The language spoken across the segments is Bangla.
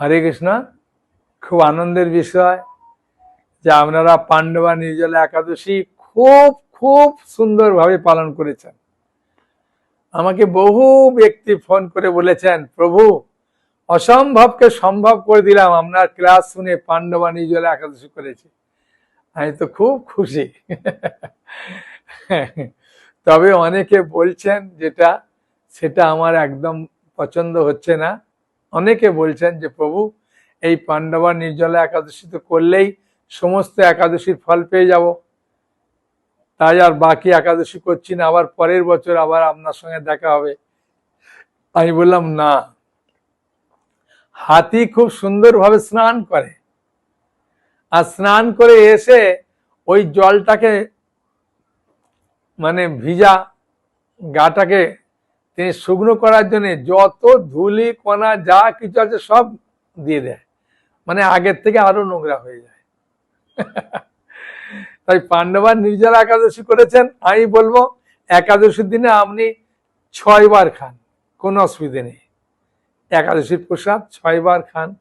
হরে কৃষ্ণ, খুব আনন্দের বিষয় যে আপনারা পাণ্ডবা নির্জলা একাদশী খুব খুব সুন্দরভাবে পালন করেছেন। আমাকে বহু ব্যক্তি ফোন করে বলেছেন, প্রভু, অসম্ভবকে সম্ভব করে দিলাম, আপনার ক্লাস শুনে পাণ্ডবা নির্জলা একাদশী করেছি। আমি তো খুব খুশি। তবে অনেকে বলছেন যেটা, সেটা আমার একদম পছন্দ হচ্ছে না। অনেকে বলছেন যে, প্রভু, এই পাণ্ডবা নির্জলা একাদশী তো করলেই সমস্ত একাদশীর ফল পেয়ে যাব। তাই আর বাকি একাদশী করছি না, আবার পরের বছর আবার আপনার সঙ্গে দেখা হবে। আমি বললাম, না। হাতি খুব সুন্দরভাবে স্নান করে। আর স্নান করে এসে ওই জলটাকে মানে ভিজা গাটাকে তিনি শুকনো করার জন্য যত ধুলি, কণা, যা কিছু আছে সব দিয়ে দেয়। মানে আগের থেকে আরও নোংরা হয়ে যায়। তাই পাণ্ডবা নির্জলা একাদশী করেছেন। আমি বলব, একাদশীর দিনে আপনি ছয় বার খান, কোনো অসুবিধে নেই। একাদশীর প্রসাদ ছয় বার খান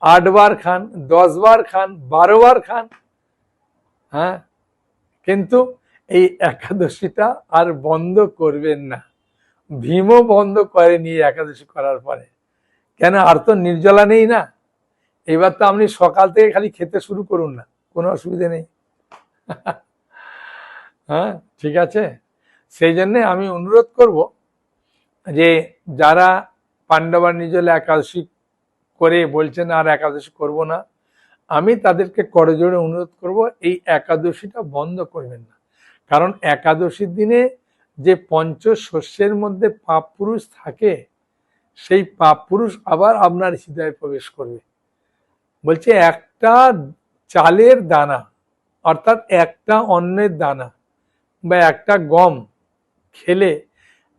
আট বার খান দশ বার খান বারো বার খান। হ্যাঁ? কিন্তু এই একাদশীটা আর বন্ধ করবেন না। ভীমও বন্ধ করেনি একাদশী করার পরে। কেন? আর তো নির্জলা নেই না। এবার তো আপনি সকাল থেকে খালি খেতে শুরু করুন না, কোনো অসুবিধে নেই। হ্যাঁ ঠিক আছে? সেই জন্যে আমি অনুরোধ করব যে, যারা পাণ্ডবা নিজলে একাদশী করে বলছেন আর একাদশী করব না, আমি তাদেরকে করজোড়ে অনুরোধ করব, এই একাদশীটা বন্ধ করবেন না। কারণ একাদশীর দিনে যে পঞ্চ শস্যের মধ্যে পাপ পুরুষ থাকে, সেই পাপ পুরুষ আবার আপনার হৃদয়ে প্রবেশ করবে। বলছে, একটা চালের দানা, অর্থাৎ একটা অন্নের দানা বা একটা গম খেলে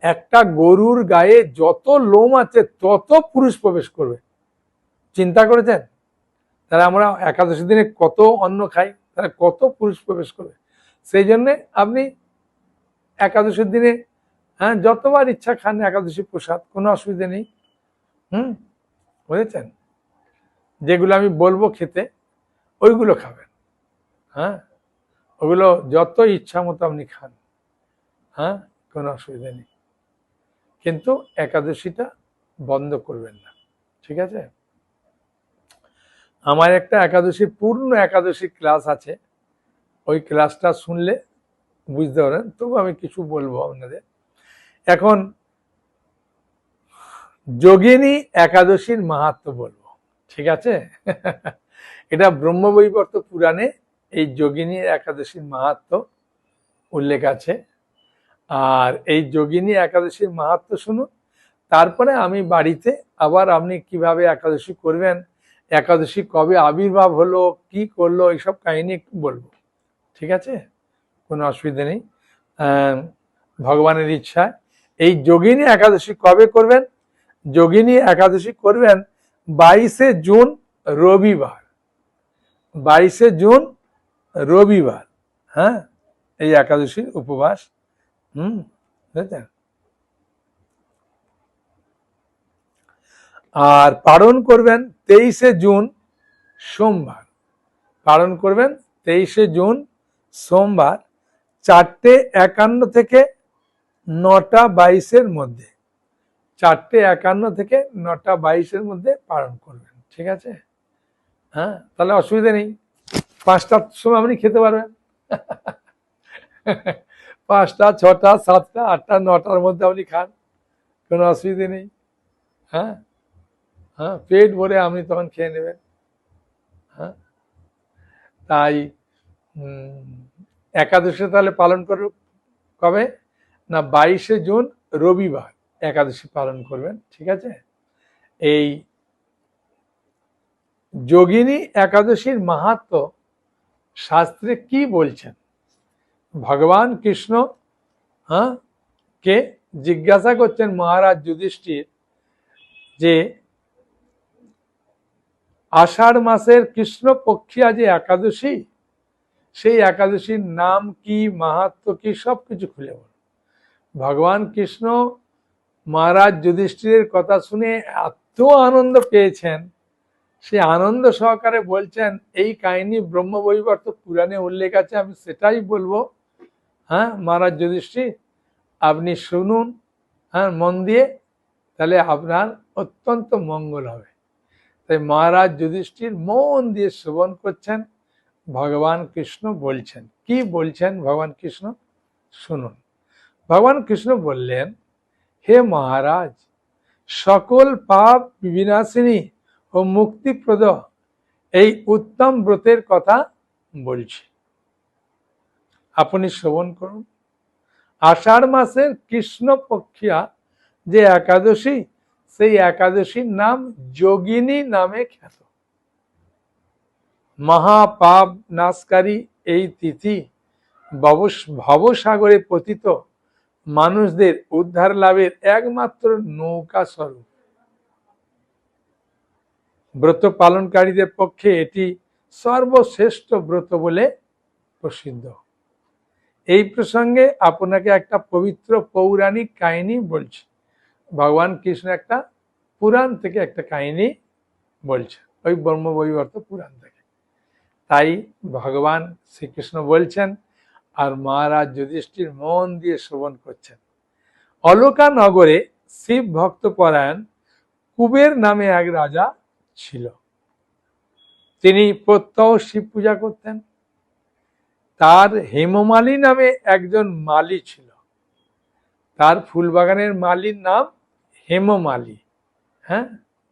একটা গরুর গায়ে যত লোম আছে, তত পুরুষ প্রবেশ করবে। চিন্তা করেছেন? তাহলে আমরা একাদশী দিনে কত অন্ন খাই, তাহলে কত পুরুষ প্রবেশ করবে? সেই জন্যে আপনি একাদশীর দিনে হ্যাঁ যতবার ইচ্ছা খান একাদশী প্রসাদ, কোনো অসুবিধা নেই। হুম, বুঝেছেন? যেগুলো আমি বলব খেতে, ওইগুলো খাবেন। হ্যাঁ ওগুলো যত ইচ্ছা মতো আপনি খান। হ্যাঁ কোনো অসুবিধা নেই। কিন্তু একাদশীটা বন্ধ করবেন না। ঠিক আছে? আমার একটা একাদশী, পূর্ণ একাদশী ক্লাস আছে। ওই ক্লাসটা শুনলে বুঝতে পারেন? তবু আমি কিছু বলব আপনাদের। এখন যোগিনী একাদশীর মাহাত্ম বলব, ঠিক আছে? এটা ব্রহ্মবৈবর্ত পুরাণে এই যোগিনী একাদশীর মাহাত্ম উল্লেখ আছে। আর এই যোগিনী একাদশীর মাহাত্ম শুনুন, তারপরে আমি বাড়িতে আবার আপনি কীভাবে একাদশী করবেন, একাদশী কবে আবির্ভাব হলো, কি করল, এইসব কাহিনী একটু বলব, ঠিক আছে? কোনো অসুবিধা নেই। ভগবানের ইচ্ছা এই যোগিনী একাদশী কবে করবেন? যোগিনী একাদশী করবেন বাইশে জুন, রবিবার। বাইশে জুন, রবিবার। হ্যাঁ? এই একাদশীর উপবাস। হুম, বুঝেছেন? আর পালন করবেন তেইশে জুন, সোমবার। পালন করবেন তেইশে জুন, সোমবার। চারটে একান্ন থেকে নটা বাইশের মধ্যে। চারটে একান্ন থেকে নটা বাইশের মধ্যে পালন করবেন, ঠিক আছে? হ্যাঁ তাহলে অসুবিধা নেই। পাঁচটার সময় আপনি খেতে পারবেন। পাঁচটা, ছটা, সাতটা, আটটা, নটার মধ্যে আপনি খান, কোনো অসুবিধে নেই। হ্যাঁ হ্যাঁ পেট ভরে আপনি তখন খেয়ে নেবেন। হ্যাঁ তাই একাদশী তাহলে পালন করবে কবে? না, বাইশে জুন রবিবার একাদশী পালন করবেন, ঠিক আছে? এই যোগিনী একাদশীর মাহাত্ম শাস্ত্রে কি বলছেন? ভগবান কৃষ্ণ হ্যাঁ কে জিজ্ঞাসা করছেন মহারাজ যুধিষ্ঠির যে আষাঢ় মাসের কৃষ্ণ পক্ষিয়া যে একাদশী? সেই একাদশীর নাম কি মাহাত্ম কি সব কিছু খুলে বল। ভগবান কৃষ্ণ মহারাজ যুধিষ্ঠিরের কথা শুনে এত আনন্দ পেয়েছেন, সে আনন্দ সহকারে বলছেন, এই কাহিনী ব্রহ্মবৈবর্ত পুরাণে উল্লেখ আছে, আমি সেটাই বলব। হ্যাঁ মহারাজ যুধিষ্ঠির, আপনি শুনুন হ্যাঁ মন দিয়ে, তাহলে আপনার অত্যন্ত মঙ্গল হবে। তাই মহারাজ যুধিষ্ঠির মন দিয়ে শ্রবণ করছেন ভগবান কৃষ্ণ বলছেন। কি বলছেন ভগবান কৃষ্ণ? শুনুন। ভগবান কৃষ্ণ বললেন, হে মহারাজ, সকল পাপ বিনাশিনী ও মুক্তিপ্রদ এই উত্তম ব্রতের কথা বলছি। আপনি শ্রবণ করুন। আষাঢ় মাসের কৃষ্ণ পক্ষিয়া যে একাদশী, সেই একাদশীর নাম যোগিনী নামে খ্যাত। মহাপাপ নাশকারী এই তিথি ভবস- ভবসাগরে পতিত মানুষদের উদ্ধার লাভের একমাত্র নৌকা স্বরূপ। ব্রত পালনকারীদের পক্ষে এটি সর্বশ্রেষ্ঠ ব্রত বলে প্রসিদ্ধ। এই প্রসঙ্গে আপনাকে একটা পবিত্র পৌরাণিক কাহিনী বলছি। ভগবান কৃষ্ণ একটা পুরাণ থেকে একটা কাহিনী বলছে। ওই ব্রহ্মবৈবর্ত পুরাণ থেকে। তাই ভগবান শ্রীকৃষ্ণ বলছেন, আর মহারাজ যুধিষ্ঠির মন দিয়ে শ্রবণ করছেন। অলকা নগরে শিব ভক্ত পরায়ণ কুবের নামে এক রাজা ছিল। তিনি প্রত্যহ শিব পূজা করতেন। তার হেমমালী নামে একজন মালি ছিল। তার ফুলবাগানের মালির নাম হেমমালী হ্যাঁ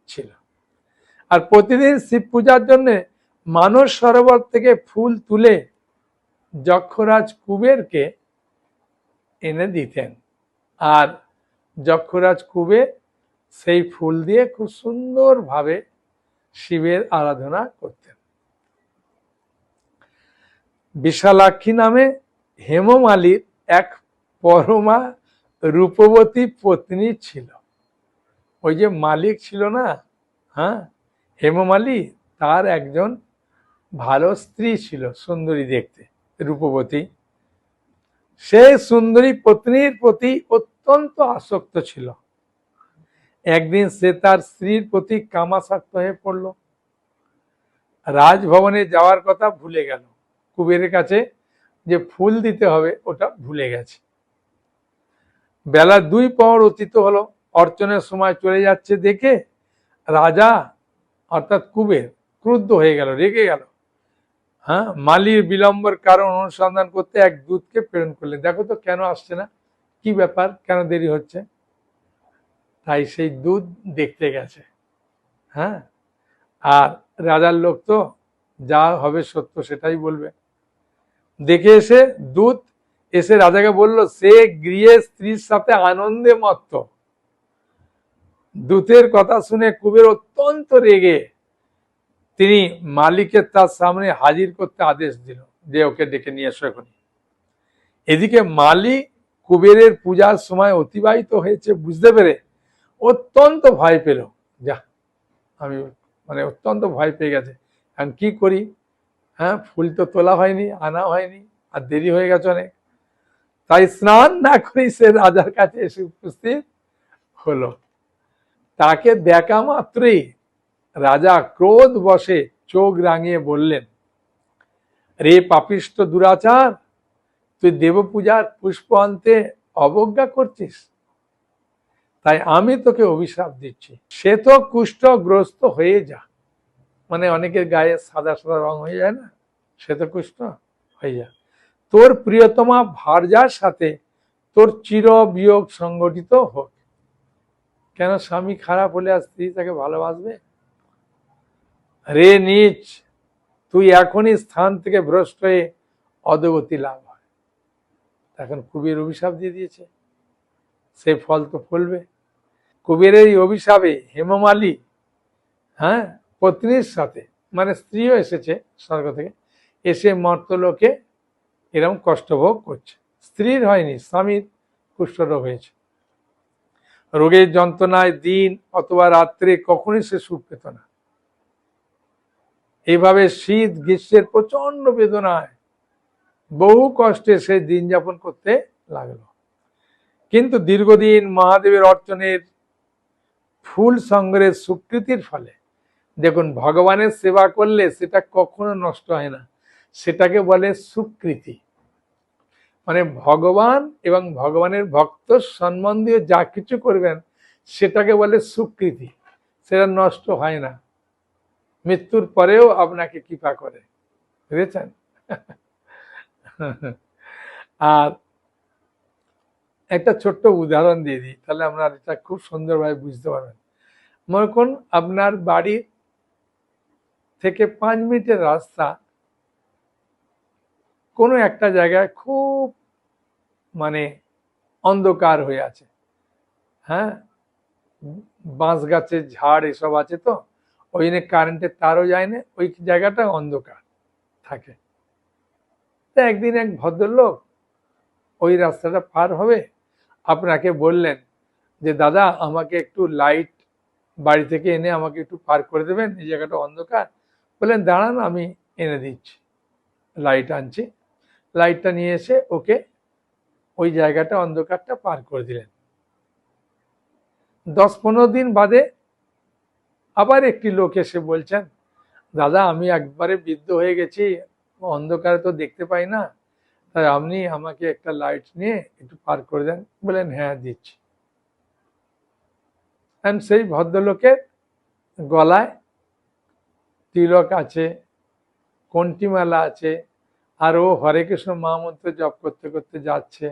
ছিল। আর প্রতিদিন শিব পূজার জন্য মানস সরোবর থেকে ফুল তুলে যক্ষরাজ কুবেরকে এনে দিতেন। আর যক্ষরাজ কুবের সেই ফুল দিয়ে খুব সুন্দরভাবে শিবের আরাধনা করতেন। বিশালাক্ষী নামে হেমমালির এক পরমা রূপবতী পত্নী ছিল। ওই যে মালিক ছিল না হ্যাঁ? হেমমালি তার একজন ভালো স্ত্রী ছিল সুন্দরী দেখতে, রূপবতী। সে সুন্দরী পত্নীর প্রতি অত্যন্ত আসক্ত ছিল। একদিন সে তার স্ত্রীর প্রতি কামাসক্ত হয়ে পড়ল। রাজভবনে যাওয়ার কথা ভুলে গেল। কুবেরের কাছে যে ফুল দিতে হবে, ওটা ভুলে গেছে। বেলা দুই পর অতীত হলো। অর্চনের সময় চলে যাচ্ছে দেখে রাজা, অর্থাৎ কুবের, ক্রুদ্ধ হয়ে গেল, রেগে গেল। হ্যাঁ? মালির বিলম্বর কারণ অনুসন্ধান করতে এক দূতকে প্রেরণ করলেন। দেখো তো কেন আসছে না? কি ব্যাপার? কেন দেরি হচ্ছে? তাই সেই দুধ দেখতে গেছে। হ্যাঁ? আর রাজার লোক তো যা হবে সত্য সেটাই বলবে। দেখে এসে দূত এসে রাজাকে বলল, সে গৃহে স্ত্রীর সাথে আনন্দে মত্ত। দূতের কথা শুনে কুবের অত্যন্ত রেগে তিনি মালিকের তার সামনে হাজির করতে আদেশ দিল যে ওকে ডেকে নিয়ে এসো এখনই। এদিকে মালি কুবেরের পূজার সময় অতিবাহিত হয়েছে বুঝতে পেরে অত্যন্ত ভয় পেল। যা, আমি মানে অত্যন্ত ভয় পেয়ে গেছে। এখন কি করি? হ্যাঁ ফুল তো তোলা হয়নি, আনা হয়নি, আর দেরি হয়ে গেছে অনেক। তাই স্নান না করেই সে রাজার কাছে এসে উপস্থিত হলো। তাকে দেখা মাত্রই রাজা ক্রোধ বসে চোখ রাঙিয়ে বললেন, রে পাপিষ্ট দুরাচার, তুই দেবপূজার পুষ্প আনতে অবজ্ঞা করছিস? তাই আমি তোকে অভিশাপ দিচ্ছি। সে তো কুষ্ঠগ্রস্ত হয়ে যা। মানে অনেকের গায়ে সাদা সাদা রং হয়ে যায় না? সে তো কুষ্ঠ হয়ে যা। তোর প্রিয়তমা ভার্যার সাথে তোর চির বিয়োগ সংগঠিত হোক। কেন স্বামী খারাপ হলে আর স্ত্রী তাকে ভালোবাসবে? রে নিচ, তুই এখনই স্থান থেকে ভ্রষ্ট হয়ে অধগতি লাভ হয়। এখন কুবের অভিশাপ দিয়ে দিয়েছে। সে ফল তো ফলবে। কুবেরের এই অভিশাপে হেমমালী হ্যাঁ পত্নীর সাথে মানে স্ত্রীও এসেছে স্বর্গ থেকে, এসে মর্তলোকে এরকম কষ্টভোগ করছে। স্ত্রীর হয়নি, স্বামীর কুষ্ঠরোগ হয়েছে। রোগের যন্ত্রণায় দিন অথবা রাত্রে কখনই সে সুখ পেত না। এইভাবে শীত, গ্রীষ্মের প্রচণ্ড বেদনায় বহু কষ্টে সে দিন যাপন করতে লাগল। কিন্তু দীর্ঘদিন মহাদেবের অর্চনের ফুল সংগ্রহের স্বীকৃতির ফলে, দেখুন, ভগবানের সেবা করলে সেটা কখনো নষ্ট হয় না। সেটাকে বলে সুকৃতি। মানে ভগবান এবং ভগবানের ভক্ত সম্বন্ধীয় যা কিছু করবেন, সেটাকে বলে সুকৃতি। সেটা নষ্ট হয় না। মৃত্যুর পরেও আপনাকে কৃপা করে। বুঝেছেন? আর একটা ছোট্ট উদাহরণ দিয়ে দিই, তাহলে আপনার এটা খুব সুন্দরভাবে বুঝতে পারবেন। মনে করুন, আপনার বাড়ি থেকে পাঁচ মিনিটের রাস্তা কোনো একটা জায়গায় খুব মানে অন্ধকার হয়ে আছে। হ্যাঁ? বাঁশ গাছের ঝাড় এসব আছে তো? ওই জন্য কারেন্টের তারও যায় না, ওই জায়গাটা অন্ধকার থাকে। তা একদিন এক ভদ্রলোক ওই রাস্তাটা পার হবে, আপনাকে বললেন যে, দাদা, আমাকে একটু লাইট বাড়ি থেকে এনে আমাকে একটু পার করে দেবেন, এই জায়গাটা অন্ধকার। বললেন, দাঁড়ান, আমি এনে দিচ্ছি লাইট আনছি। লাইটটা নিয়ে এসে ওকে ওই জায়গাটা অন্ধকারটা পার করে দিলেন। দশ পনেরো দিন বাদে আবার একটি লোক এসে বলছেন, দাদা, আমি একবারে বৃদ্ধ হয়ে গেছি, অন্ধকারে তো দেখতে পাই না, তাই আপনি আমাকে একটা লাইট নিয়ে একটু পার করে দেন। বলেন হ্যাঁ দিচ্ছি। সেই ভদ্রলোকের গলায় তিলক আছে, কন্টিমালা আছে, আর ও হরে কৃষ্ণ মহামন্ত্র জপ করতে করতে যাচ্ছে।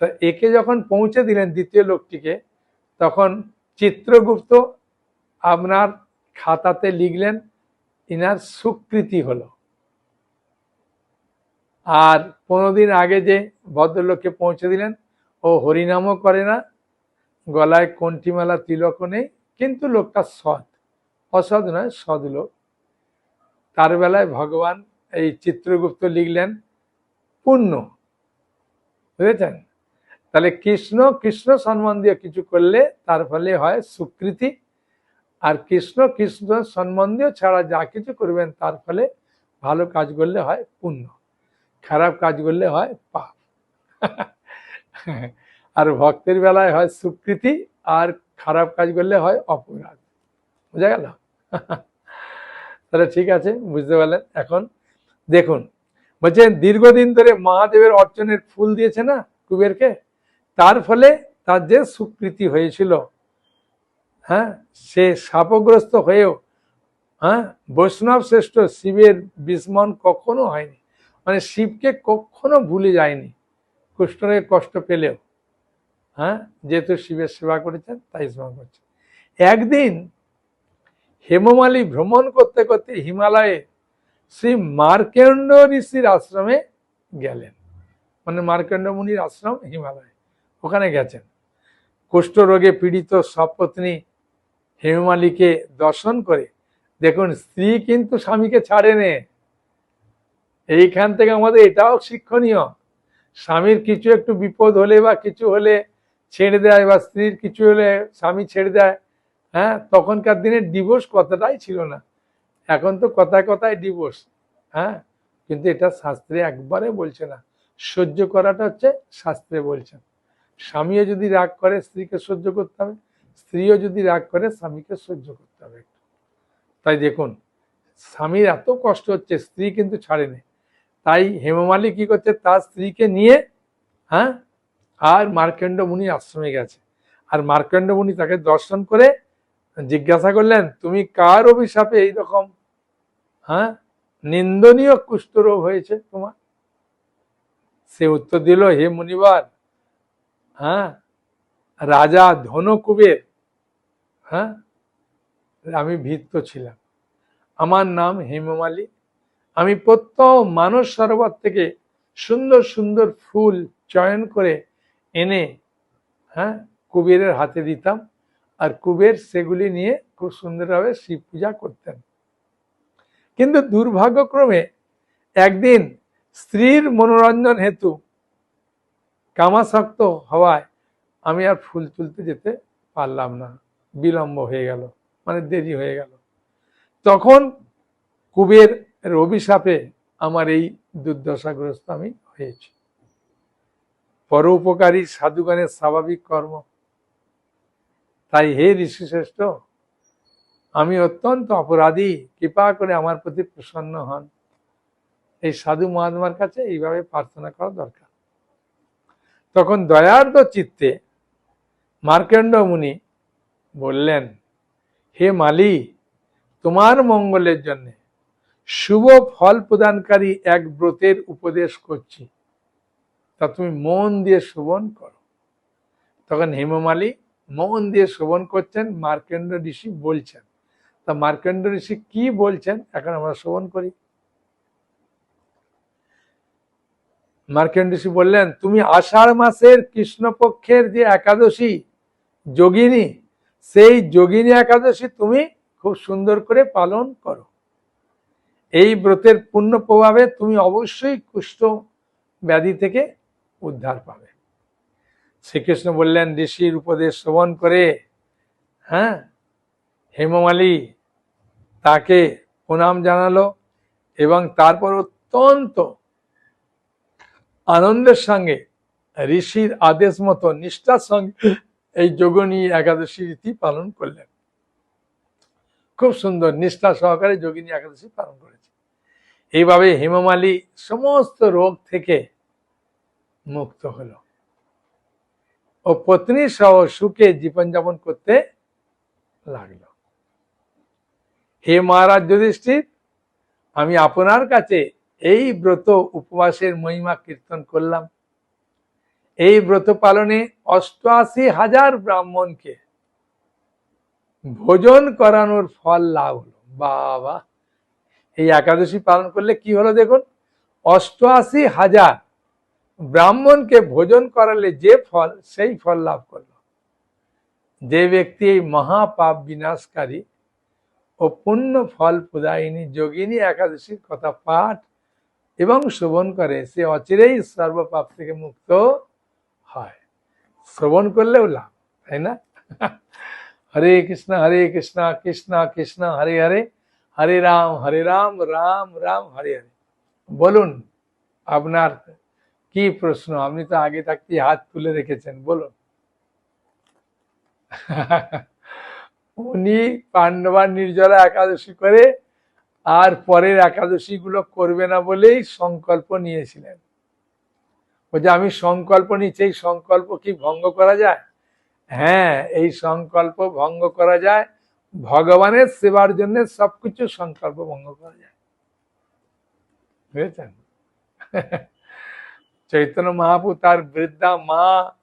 তা একে যখন পৌঁছে দিলেন দ্বিতীয় লোকটিকে, তখন চিত্রগুপ্ত আপনার খাতাতে লিখলেন, ইনার সুকৃতি হলো। আর পনেরো দিন আগে যে ভদ্রলোককে পৌঁছে দিলেন, ও হরিনামও করে না, গলায় কণ্ঠিমালা তিলকও নেই, কিন্তু লোকটা সৎ। অসৎ নয়, সৎ লোক। তার বেলায় ভগবান এই চিত্রগুপ্ত লিখলেন, পুণ্য। বুঝেছেন? তাহলে কৃষ্ণ কৃষ্ণ সম্বন্ধীয় কিছু করলে তার ফলে হয় সুকৃতি। আর কৃষ্ণ কৃষ্ণ সম্বন্ধীয় ছাড়া যা কিছু করবেন, তার ফলে ভালো কাজ করলে হয় পুণ্য, খারাপ কাজ করলে হয় পাপ। আর ভক্তের বেলায় হয় সুকৃতি, আর খারাপ কাজ করলে হয় অপরাধ। বুঝা গেল? তাহলে ঠিক আছে, বুঝতে পারলেন? এখন দেখুন, বলছেন দীর্ঘদিন ধরে মহাদেবের অর্চনের ফুল দিয়েছে না কুবেরকে? তার ফলে তার যে সুকৃতি হয়েছিল হ্যাঁ সে শাপগ্রস্ত হয়েও হ্যাঁ বৈষ্ণব শ্রেষ্ঠ শিবের বিস্মন কখনো হয়নি। মানে শিবকে কখনো ভুলে যায়নি। কৃষ্ণকে কষ্ট পেলেও হ্যাঁ যেহেতু শিবের সেবা করেছেন, তাই স্মরণ করছেন। একদিন হেমমালী ভ্রমণ করতে করতে হিমালয়ে শ্রী মার্কেন্ড ঋষির আশ্রমে গেলেন। মানে মার্কেন্ড মুনির আশ্রম হিমালয়ে। ওখানে গেছেন। কুষ্ঠরোগে পীড়িত সপত্নী হেমমালিকে দর্শন করে দেখুন, স্ত্রী কিন্তু স্বামীকে ছাড়ে নে এইখান থেকে আমাদের এটাও শিক্ষণীয়। স্বামীর কিছু একটু বিপদ হলে বা কিছু হলে ছেড়ে দেয় বা স্ত্রীর কিছু হলে স্বামী ছেড়ে দেয় হ্যাঁ তখনকার দিনে ডিভোর্স কথাটাই ছিল না। এখন তো কথায় কথায় ডিভোর্স হ্যাঁ কিন্তু এটা শাস্ত্রে একবারে বলছে না। সহ্য করাটা হচ্ছে শাস্ত্রে বলছেন স্বামীও যদি রাগ করে, স্ত্রীকে সহ্য করতে হবে। স্ত্রীও যদি রাগ করে, স্বামীকে সহ্য করতে হবে তাই দেখুন, স্বামীর এত কষ্ট হচ্ছে, স্ত্রী কিন্তু ছাড়েনি। তাই হেমমালি কি করছে, তার স্ত্রীকে নিয়ে হ্যাঁ আর মার্কেন্ড মুনি আশ্রমে গেছে। আর মার্কেন্ড মুনি তাকে দর্শন করে জিজ্ঞাসা করলেন, তুমি কার অভিশাপে এইরকম হ্যাঁ নিন্দনীয় কুষ্ঠরোগ হয়েছে তোমার? সে উত্তর দিল, হে মুনিবার হ্যাঁ? রাজা ধনকুবের হ্যাঁ? আমি ভিত্ত ছিলাম। আমার নাম হেমমালী। আমি প্রত্যহ মানস সরোবর থেকে সুন্দর সুন্দর ফুল চয়ন করে এনে হ্যাঁ কুবেরের হাতে দিতাম আর কুবের সেগুলি নিয়ে খুব সুন্দরভাবে শিব পূজা করতেন। কিন্তু দুর্ভাগ্যক্রমে একদিন স্ত্রীর মনোরঞ্জন হেতু কামাসক্ত হওয়ায় আমি আর ফুল তুলতে যেতে পারলাম না। বিলম্ব হয়ে গেল মানে দেরি হয়ে গেল। তখন কুবের অভিশাপে আমার এই দুর্দশাগ্রস্ত আমি হয়েছি। পরোপকারী সাধুগণের স্বাভাবিক কর্ম। তাই হে ঋষি শ্রেষ্ঠ আমি অত্যন্ত অপরাধী, কৃপা করে আমার প্রতি প্রসন্ন হন। এই সাধু মহাত্মার কাছে এইভাবে প্রার্থনা করা দরকার। তখন দয়ার্দ চিত্তে মার্কেন্ড মুনি বললেন, হে মালি, তোমার মঙ্গলের জন্য শুভ ফল প্রদানকারী এক ব্রতের উপদেশ করছি। তা তুমি মন দিয়ে শোভন করো। তখন হেমমালি মন দিয়ে শোভন করছেন মার্কেন্ড ঋষি বলছেন। তা মার্কেন্ড ঋষি কি বলছেন? এখন আমরা শোভন করি। মার্কেন্ড ঋষি বললেন, তুমি আষাঢ় মাসের কৃষ্ণপক্ষের যে একাদশী যোগিনী, সেই যোগিনী একাদশী তুমি খুব সুন্দর করে পালন করো। এই ব্রতের পূর্ণ প্রভাবে তুমি অবশ্যই কুষ্ঠ ব্যাধি থেকে উদ্ধার পাবে। শ্রীকৃষ্ণ বললেন, ঋষির উপদেশ শ্রবণ করে হ্যাঁ হেমমালি তাকে প্রণাম জানালো এবং তারপর অত্যন্ত আনন্দের সঙ্গে ঋষির আদেশ মতো নিষ্ঠার সঙ্গে এই যোগনী একাদশী রীতি পালন করলেন। খুব সুন্দর নিষ্ঠা সহকারে যোগিনী একাদশী পালন করেছে। এইভাবে হেমমালি সমস্ত রোগ থেকে মুক্ত হলো। ও পত্নী সহ সুখে জীবনযাপন করতে লাগল। হে মহারাজ যুধিষ্ঠির, আমি আপনার কাছে এই ব্রত উপবাসের মহিমা কীর্তন করলাম। এই ব্রত পালনে অষ্টআশি হাজার ব্রাহ্মণকে ভোজন করানোর ফল লাভ হলো। বাবা, এই একাদশী পালন করলে কি হলো দেখুন? অষ্টআশি হাজার ব্রাহ্মণকে ভোজন করালে যে ফল, সেই ফল লাভ করল। যে ব্যক্তি এই মহাপাপ বিনাশকারী ও পুণ্য ফল প্রদায়িনী যোগিনী একাদশীর কথা পাঠ এবং শ্রবণ করে সে অচিরেই সর্বপাপ থেকে মুক্ত হয়। শ্রবণ করলেও লাভ, তাই না? হরে কৃষ্ণ হরে কৃষ্ণ কৃষ্ণ কৃষ্ণ, হরে হরে হরে রাম হরে রাম রাম রাম, হরে হরে। বলুন, আপনার কি প্রশ্ন? আপনি তো আগে থাকতে হাত তুলে রেখেছেন, বলুন। উনি পাণ্ডবার নির্জলা একাদশী করে আর পরের একাদশী গুলো করবে না বলেই সংকল্প নিয়েছিলেন। ও যে আমি সংকল্প নিচ্ছি, এই সংকল্প কি ভঙ্গ করা যায়? হ্যাঁ এই সংকল্প ভঙ্গ করা যায়। ভগবানের সেবার জন্য সবকিছু সংকল্প ভঙ্গ করা যায়। বুঝেছেন? চৈতন্য মহাপু তার বৃদ্ধা মা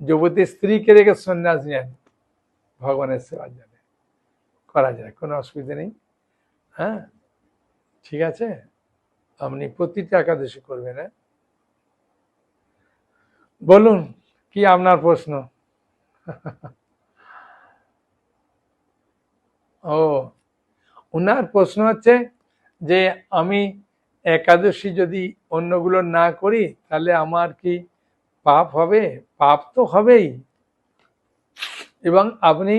যুবতী স্ত্রীকে রেখে সন্ন্যাস নেন। ভগবানের সেবার জন্য। করা যায়, কোনো অসুবিধা নেই। হ্যাঁ? ঠিক আছে? আপনি প্রতিটা একাদশী করবেন হ্যাঁ? বলুন, কি আপনার প্রশ্ন? ও ওনার প্রশ্ন হচ্ছে যে, আমি একাদশী যদি অন্যগুলো না করি, তাহলে আমার কি পাপ হবে? পাপ তো হবেই। এবং আপনি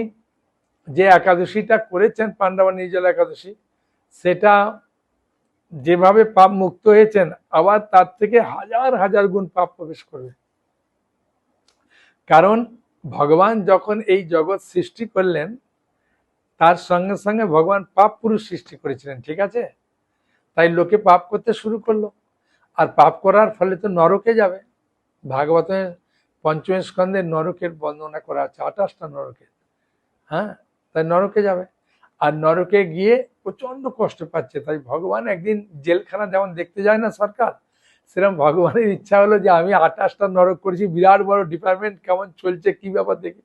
যে একাদশীটা করেছেন পাণ্ডবা নির্জল একাদশী, সেটা যেভাবে পাপ মুক্ত হয়েছেন, আবার তার থেকে হাজার হাজার গুণ পাপ প্রবেশ করবে। কারণ ভগবান যখন এই জগৎ সৃষ্টি করলেন, তার সঙ্গে সঙ্গে ভগবান পাপ পুরুষ সৃষ্টি করেছিলেন, ঠিক আছে? তাই লোকে পাপ করতে শুরু করল। আর পাপ করার ফলে তো নরকে যাবে। ভাগবতের পঞ্চম স্কন্ধে নরকের বর্ণনা করা আছে, আঠাশটা নরকে। হ্যাঁ? তাই নরকে যাবে। আর নরকে গিয়ে প্রচণ্ড কষ্ট পাচ্ছে। তাই ভগবান একদিন জেলখানা যেমন দেখতে যায় না সরকার, সেরকম ভগবানের ইচ্ছা হলো যে আমি আঠাশটা নরক করেছি, বিরাট বড় ডিপার্টমেন্ট কেমন চলছে, কি ব্যাপার দেখি।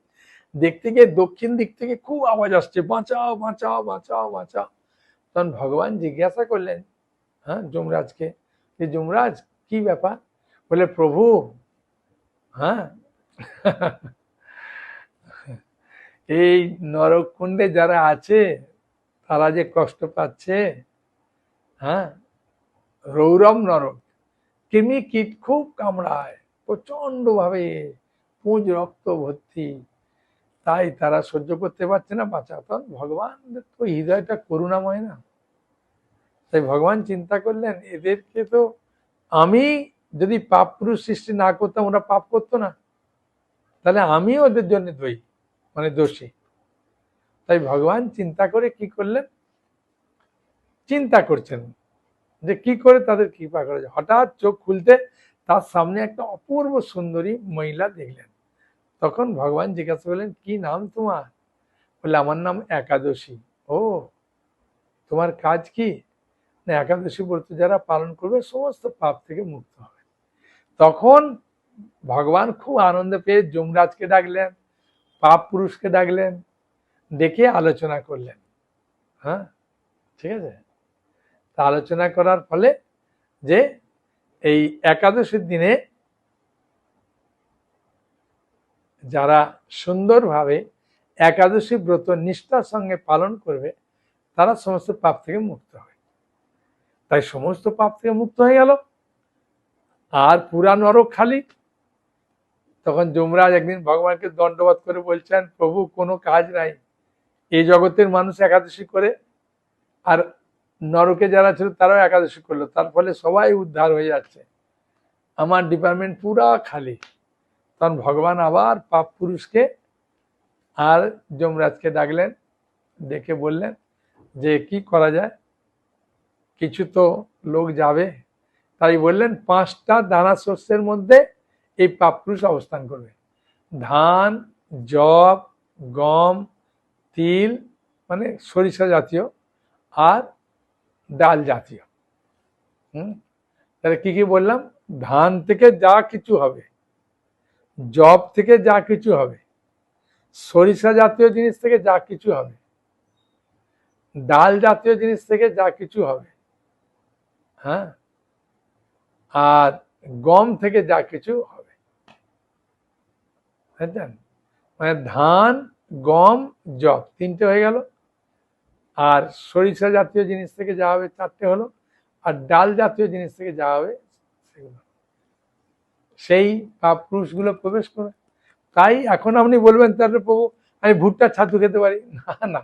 দেখতে গিয়ে দক্ষিণ দিক থেকে খুব আওয়াজ আসছে, বাঁচাও বাঁচাও বাঁচাও বাঁচাও। তখন ভগবান জিজ্ঞাসা করলেন হ্যাঁ যমরাজকে, যে যমরাজ, কি ব্যাপার? বলে, প্রভু হ্যাঁ এই নরককুণ্ডে যারা আছে তারা যে কষ্ট পাচ্ছে হ্যাঁ? রৌরম নরক। কৃমি কীট খুব কামড়ায় প্রচণ্ড ভাবে পুঁজ রক্ত ভর্তি। তাই তারা সহ্য করতে পারছে না বাঁচা তখন ভগবান তো হৃদয়টা করুণাময় না। তাই ভগবান চিন্তা করলেন, এদেরকে তো আমি যদি পাপ পুরুষ সৃষ্টি না করতাম, ওরা পাপ করতো না। তাহলে আমিও ওদের জন্য দই মানে দোষী। তাই ভগবান চিন্তা করে কি করলেন? চিন্তা করছেন যে কি করে তাদের কৃপা করা যায়। হঠাৎ চোখ খুলতে তার সামনে একটা অপূর্ব সুন্দরী মহিলা দেখলেন। তখন ভগবান জিজ্ঞাসা করলেন, কি নাম তোমার? বলে, আমার নাম একাদশী। ও, তোমার কাজ কি? না, একাদশী ব্রত যারা পালন করবে সমস্ত পাপ থেকে মুক্ত হবে। তখন ভগবান খুব আনন্দ পেয়ে যমরাজকে ডাকলেন, পাপ পুরুষকে ডাকলেন ডেকে আলোচনা করলেন। হ্যাঁ? ঠিক আছে? তা আলোচনা করার ফলে যে এই একাদশীর দিনে যারা সুন্দরভাবে একাদশী ব্রত নিষ্ঠার সঙ্গে পালন করবে, তারা সমস্ত পাপ থেকে মুক্ত হবে। তাই সমস্ত পাপ থেকে মুক্ত হয়ে গেল। আর পুরা নরক খালি। তখন যমরাজ একদিন ভগবানকে দণ্ডবাদ করে বলছেন, প্রভু, কোনো কাজ নাই। এই জগতের মানুষ একাদশী করে আর নরকে যারা ছিল তারাও একাদশী করল। তার ফলে সবাই উদ্ধার হয়ে যাচ্ছে। আমার ডিপার্টমেন্ট পুরা খালি। তখন ভগবান আবার পাপ পুরুষকে আর যমরাজকে ডাকলেন, ডেকে বললেন যে, কি করা যায়? কিছু তো লোক যাবে। তাই বললেন, পাঁচটা দানা শস্যের মধ্যে এই পাপ পুরুষ অবস্থান করবে। ধান জব গম তিল মানে সরিষা জাতীয় আর ডাল জাতীয়। হুম? তাহলে কি কি বললাম? ধান থেকে যা কিছু হবে জব থেকে যা কিছু হবে, সরিষা জাতীয় জিনিস থেকে যা কিছু হবে, ডাল জাতীয় জিনিস থেকে যা কিছু হবে হ্যাঁ? আর গম থেকে যা কিছু হবে। বুঝলেন? মানে ধান গম জব তিনটে হয়ে গেল। আর সরিষা জাতীয় জিনিস থেকে যা হবে চারটে হলো, আর ডাল জাতীয় জিনিস থেকে যা হবে সেগুলো। সেই পাপ পুরুষগুলো প্রবেশ করে তাই এখন আপনি বলবেন, তাহলে প্রভু, আমি ভুট্টা ছাতু খেতে পারি? না না।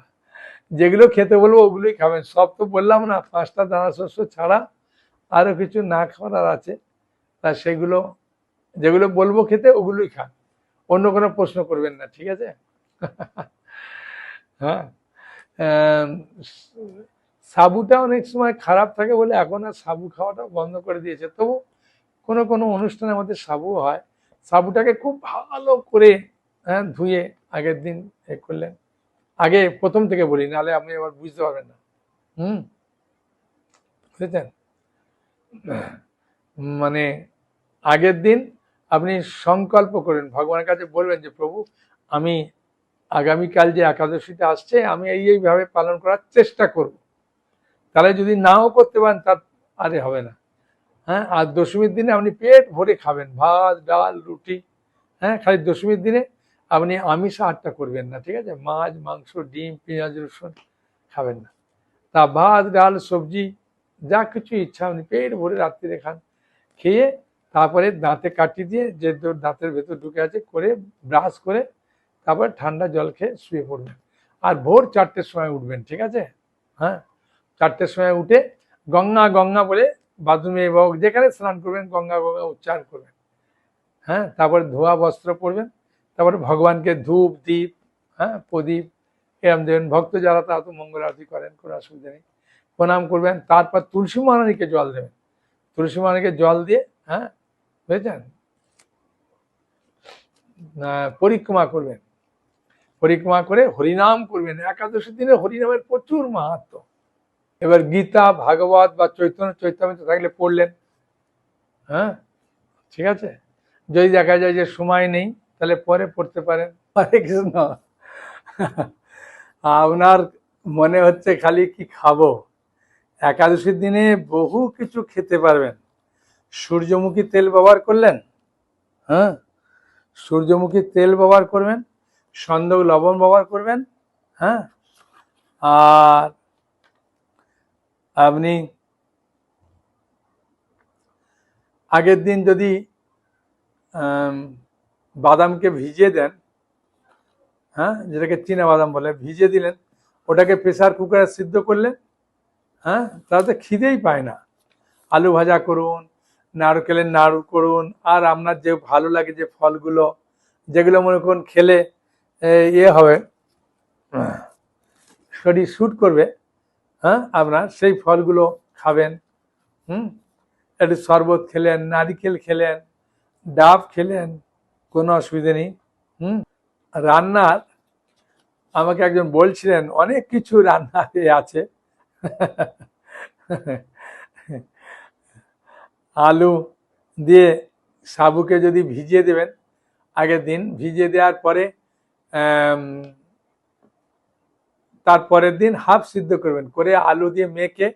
যেগুলো খেতে বলব, ওগুলোই খাবেন। সব তো বললাম না, পাঁচটা দানা শস্য ছাড়া আরও কিছু না খাওয়ার আছে। তা সেগুলো, যেগুলো বলব খেতে, ওগুলোই খান। অন্য কোনো প্রশ্ন করবেন না, ঠিক আছে? হ্যাঁ? সাবুটা অনেক সময় খারাপ থাকে বলে এখন আর সাবু খাওয়াটা বন্ধ করে দিয়েছে। তবু কোনো কোনো অনুষ্ঠানে আমাদের সাবু হয়। সাবুটাকে খুব ভালো করে হ্যাঁ ধুয়ে আগের দিন এ করলেন। আগে প্রথম থেকে বলি, নাহলে আপনি আবার বুঝতে পারবেন না। হুম? বুঝেছেন? মানে আগের দিন আপনি সংকল্প করেন, ভগবানের কাছে বলবেন যে, প্রভু, আমি আগামীকাল যে একাদশীটা আসছে, আমি এই এইভাবে পালন করার চেষ্টা করব। তাহলে যদি নাও করতে পারেন, তার আরে হবে না। হ্যাঁ আর দশমীর দিনে আপনি পেট ভরে খাবেন, ভাত, ডাল, রুটি হ্যাঁ খালি দশমীর দিনে আপনি আমিষ আটটা করবেন না, ঠিক আছে? মাছ, মাংস, ডিম, পেঁয়াজ, রসুন খাবেন না। তা ভাত, ডাল, সবজি, যা কিছু ইচ্ছা আপনি পেট ভরে রাত্রিরে খান, খেয়ে তারপরে দাঁতে কাটি দিয়ে যে দাঁতের ভেতর ঢুকে আছে, করে ব্রাশ করে তারপর ঠান্ডা জল খেয়ে শুয়ে পড়বেন। আর ভোর চারটের সময় উঠবেন, ঠিক আছে? হ্যাঁ? চারটের সময় উঠে গঙ্গা গঙ্গা বলে বাথরুমে বা যেখানে স্নান করবেন, গঙ্গা গঙ্গা উচ্চারণ করবেন। হ্যাঁ? তারপরে ধোয়া বস্ত্র পরবেন, তারপরে ভগবানকে ধূপ দ্বীপ হ্যাঁ? প্রদীপ, এরম দেবেন। ভক্ত যারা, তারা তো মঙ্গল আরতি করেন, কোনো অসুবিধা নেই। প্রণাম করবেন, তারপর তুলসী মহারানীকে জল দেবেন। তুলসী মহারানীকে জল দিয়ে হ্যাঁ? বুঝেছেন? পরিক্রমা করবেন। পরিক্রমা করে হরিনাম করবেন। একাদশী দিনে হরিনামের প্রচুর মাহাত্ম। এবার গীতা, ভাগবত বা চৈতন্য চৈতন্য থাকলে পড়লেন। হ্যাঁ? ঠিক আছে? যদি দেখা যায় যে সময় নেই, তাহলে পরে পড়তে পারেন। হরে কৃষ্ণ। আপনার মনে হচ্ছে খালি কি খাব? একাদশীর দিনে বহু কিছু খেতে পারবেন। সূর্যমুখী তেল ব্যবহার করলেন? হ্যাঁ? সূর্যমুখী তেল ব্যবহার করবেন? সন্দক লবণ ব্যবহার করবেন হ্যাঁ? আর আপনি আগের দিন যদি বাদামকে ভিজিয়ে দেন হ্যাঁ? যেটাকে চীনা বাদাম বলে, ভিজিয়ে দিলেন, ওটাকে প্রেসার কুকারে সিদ্ধ করলেন হ্যাঁ? তাতে খিদেই পায় না। আলু ভাজা করুন, নারকেলের নাড়ু করুন, আর আপনার যে ভালো লাগে যে ফলগুলো, যেগুলো মনে করুন খেলে ইয়ে হবে। শরীর শ্যুট করবে। হ্যাঁ আপনার সেই ফলগুলো খাবেন। হুম? একটু শরবত খেলেন, নারিকেল খেলেন, ডাব খেলেন, কোনো অসুবিধে নেই। হুম? রান্নার, আমাকে একজন বলছিলেন, অনেক কিছু রান্না আছে। আলু দিয়ে সাবুকে যদি ভিজিয়ে দেবেন, আগের দিন ভিজিয়ে দেওয়ার পরে তারপরের দিন হাফ সিদ্ধ করবেন। করে আলু দিয়ে মেখে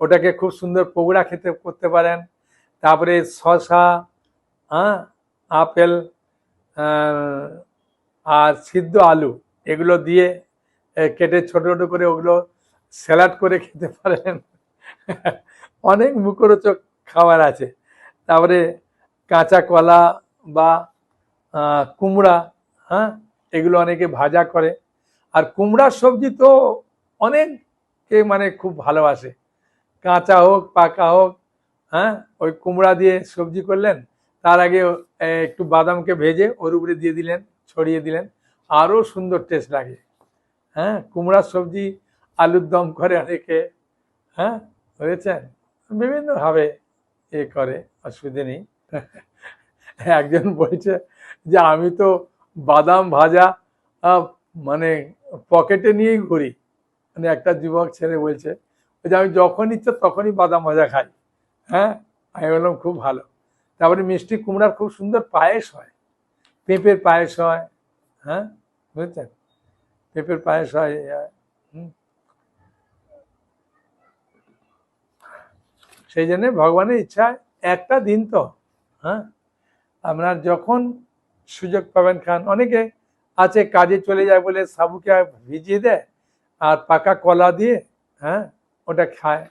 ওটাকে খুব সুন্দর পকোড়া খেতে করতে পারেন। তারপরে শশা হ্যাঁ আপেল আর সিদ্ধ আলু এগুলো দিয়ে কেটে ছোট ছোট করে ওগুলো স্যালাড করে খেতে পারেন। অনেক মুখরোচক খাবার আছে। তারপরে কাঁচা কলা বা কুমড়া হ্যাঁ এগুলো অনেকে ভাজা করে। আর কুমড়ার সবজি তো অনেককে মানে খুব ভালোবাসে। কাঁচা হোক, পাকা হোক হ্যাঁ? ওই কুমড়া দিয়ে সবজি করলেন, তার আগে একটু বাদামকে ভেজে ওর উপরে দিয়ে দিলেন, ছড়িয়ে দিলেন, আরও সুন্দর টেস্ট লাগে। হ্যাঁ? কুমড়ার সবজি আলুর দম করে অনেকে হ্যাঁ? বুঝেছেন বিভিন্নভাবে এ করে, অসুবিধে নেই। একজন বলছে যে, আমি তো বাদাম ভাজা মানে পকেটে নিয়েই ঘুরি। মানে একটা যুবক ছেলে বলছে যে আমি যখন ইচ্ছে তখনই বাদাম ভাজা খাই। হ্যাঁ? আমি বললাম, খুব ভালো। তারপরে মিষ্টি কুমড়ার খুব সুন্দর পায়েস হয়। পেঁপের পায়েস হয় হ্যাঁ? বুঝছেন? পেঁপের পায়েস হয়। সেই জন্যে ভগবানের ইচ্ছা একটা দিন তো হ্যাঁ? আপনার যখন সুযোগ পাবেন খান অনেকে আছে, কাজে চলে যায় বলে সাবুকে ভিজিয়ে দেয় আর পাকা কলা দিয়ে হ্যাঁ ওটা খায়।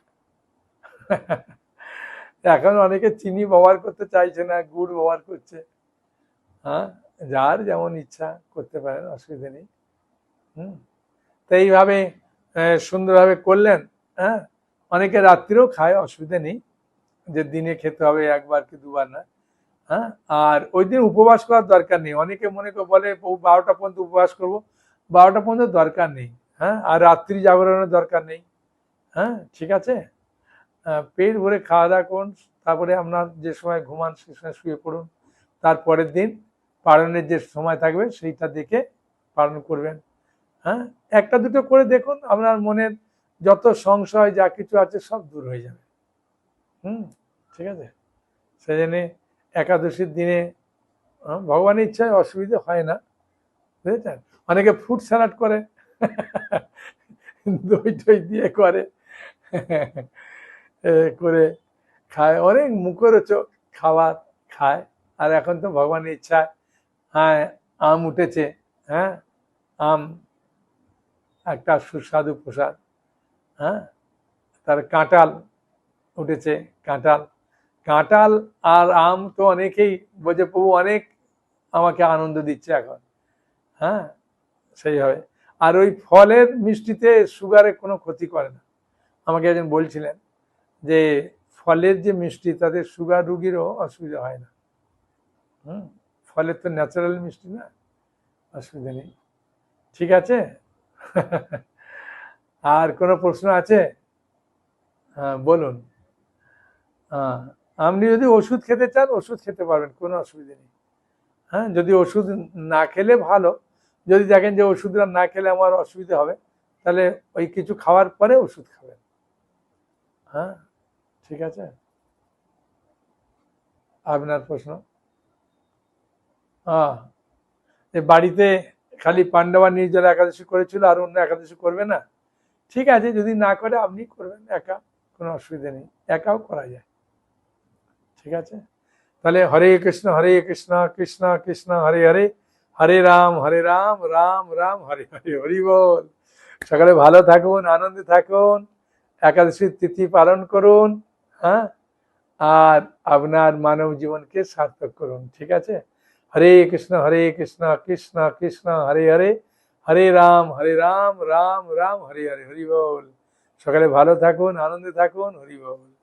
এখন অনেকে চিনি ব্যবহার করতে চাইছে না, গুড় ব্যবহার করছে। হ্যাঁ যার যেমন ইচ্ছা করতে পারেন, অসুবিধা নেই। হুম, তো এইভাবে সুন্দরভাবে করলেন হ্যাঁ অনেকে রাত্রিও খায়, অসুবিধা নেই। যে দিনে খেতে হবে একবার কি দুবার না। হ্যাঁ? আর ওই দিন উপবাস করার দরকার নেই। অনেকে মনে করে বলে "ও বারোটা পর্যন্ত উপবাস করব। বারোটা পর্যন্ত দরকার নেই হ্যাঁ? আর রাত্রি জাগরণের দরকার নেই হ্যাঁ? ঠিক আছে? পেট ভরে খাওয়া দাওয়া করুন, তারপরে আপনার যে সময় ঘুমান, সে সময় শুয়ে পড়ুন। তারপরের দিন পালনের যে সময় থাকবে, সেইটা দেখে পালন করবেন হ্যাঁ? একটা দুটো করে দেখুন, আপনার মনের যত সংশয়, যা কিছু আছে, সব দূর হয়ে যাবে। হুম? ঠিক আছে? সেই জন্যে একাদশীর দিনে ভগবানের ইচ্ছায় অসুবিধা হয় না, বুঝেছেন? অনেকে ফ্রুট স্যালাড করে, দই টই দিয়ে করে করে খায়, অনেক মুখরোচক খাবার খায়, আর এখন তো ভগবানের ইচ্ছায় হ্যাঁ আম উঠেছে হ্যাঁ? আম, একটা সুস্বাদু প্রসাদ হ্যাঁ? তার কাঁঠাল উঠেছে, কাঁঠাল কাঁঠাল আর আম তো অনেকেই বলছে, প্রভু, অনেক আমাকে আনন্দ দিচ্ছে এখন। হ্যাঁ সেইভাবে। আর ওই ফলের মিষ্টিতে সুগারে কোনো ক্ষতি করে না। আমাকে একজন বলছিলেন যে, ফলের যে মিষ্টি, তাতে সুগার রুগীরও অসুবিধা হয় না। হুম, ফলের তো ন্যাচারাল মিষ্টি না, অসুবিধা নেই। ঠিক আছে? আর কোনো প্রশ্ন আছে? হ্যাঁ বলুন। হ্যাঁ আপনি যদি ওষুধ খেতে চান, ওষুধ খেতে পারবেন, কোনো অসুবিধা নেই। হ্যাঁ যদি ওষুধ না খেলে ভালো, যদি দেখেন যে ওষুধটা না খেলে আমার অসুবিধা হবে, তাহলে ওই কিছু খাওয়ার পরে ওষুধ খাবেন। হ্যাঁ ঠিক আছে? আপনার প্রশ্ন? হ্যাঁ যে বাড়িতে খালি পাণ্ডবা নির্জলা একাদশী করেছিল আর অন্য একাদশী করবে না? ঠিক আছে, যদি না করে আপনি করবেন, একা কোনো অসুবিধা নেই, একাও করা যায়। ঠিক আছে? তাহলে হরে কৃষ্ণ হরে কৃষ্ণ কৃষ্ণ কৃষ্ণ, হরে হরে হরে রাম হরে রাম রাম রাম, হরে হরে, হরি বল। সকালে ভালো থাকুন, আনন্দে থাকুন, একাদশীর তিথি পালন করুন হ্যাঁ? আর আপনার মানব জীবনকে সার্থক করুন, ঠিক আছে? হরে কৃষ্ণ হরে কৃষ্ণ কৃষ্ণ কৃষ্ণ, হরে হরে হরে রাম হরে রাম রাম রাম, হরে হরে, হরি বল। সকালে ভালো থাকুন, আনন্দে থাকুন, হরি বল।